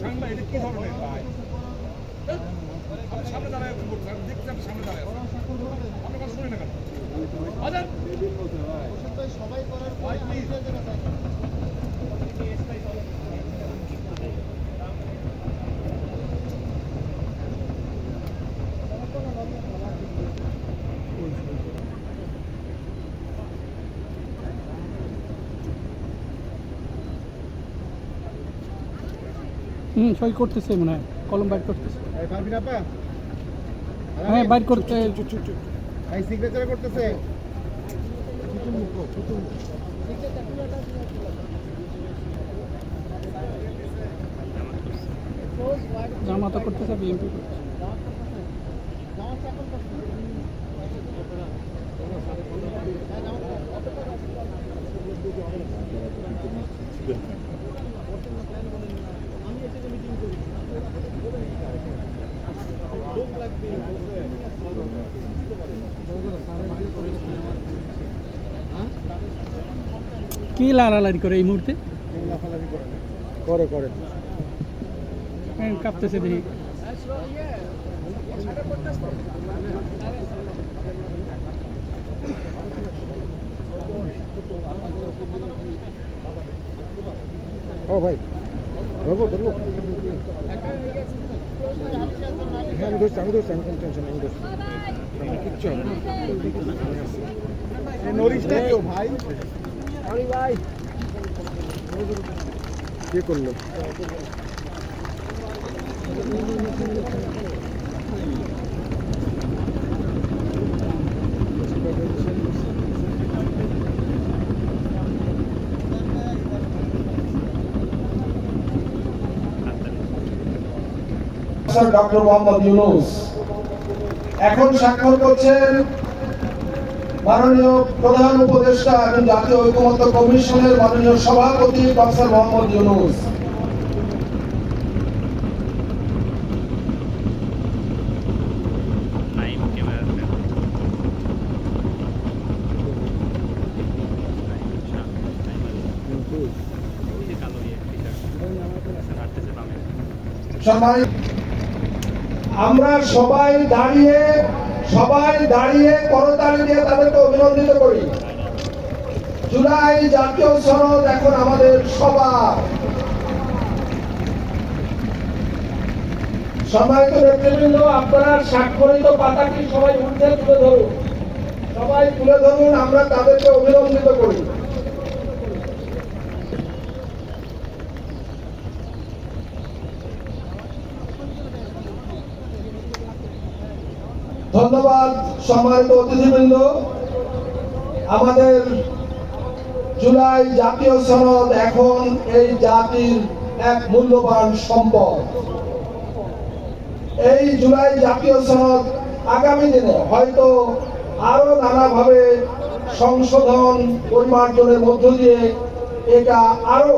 সামনে ধরনের ভাই? আপনি সামনে দাঁড়ায় বলছেন আমি সামনে দাঁড়ায় আছেন কথা শুনে না কেন সবাই করার হুম সই করতেছে মনে হয়। কলম বাইর করতেছে। হ্যাঁ বাইর করতে। এই সিগনেচার করতেছে। জামাতা করতেছে বিএনপি করতেছে। কি লাড়ালাড়ি করে এই মুহূর্তে? করে করে। হ্যাঁ, কাঁপতেছে দেখি। ও ভাই ধরবো ধরবো। হ্যাঁ আমি ধরছি আমি ধরছি আমি কোনো টেনশন আমি ধরছি আমি কে করল ডক্টর মোহাম্মদ ইউনুস। এখন স্বাক্ষর করছেন মাননীয় প্রধান উপদেষ্টা এবং জাতীয় ঐকমত্য কমিশনের মাননীয় সভাপতি প্রফেসর মোহাম্মদ ইউনুস। সম্মানিত আমরা সবাই দাঁড়িয়ে সবাই দাঁড়িয়ে করতালি দিয়ে তাদেরকে অভিনন্দিত করি। জুলাই জাতীয় সনদ এখন আমাদের সবার। সম্মানিত নেতৃবৃন্দ, আপনারা স্বাক্ষরিত পাতাটি সবাই উঠে তুলে ধরুন। সবাই তুলে ধরুন, আমরা তাদেরকে অভিনন্দিত করি। ধন্যবাদ সম্মানিত অতিথিবৃন্দ। আমাদের জুলাই জাতীয় সনদ এখন এই জাতির এক মূল্যবান সম্পদ। এই জুলাই জাতীয় সনদ আগামী দিনে হয়তো আরও নানাভাবে সংশোধন পরিমার্জনের মধ্য দিয়ে এটা আরও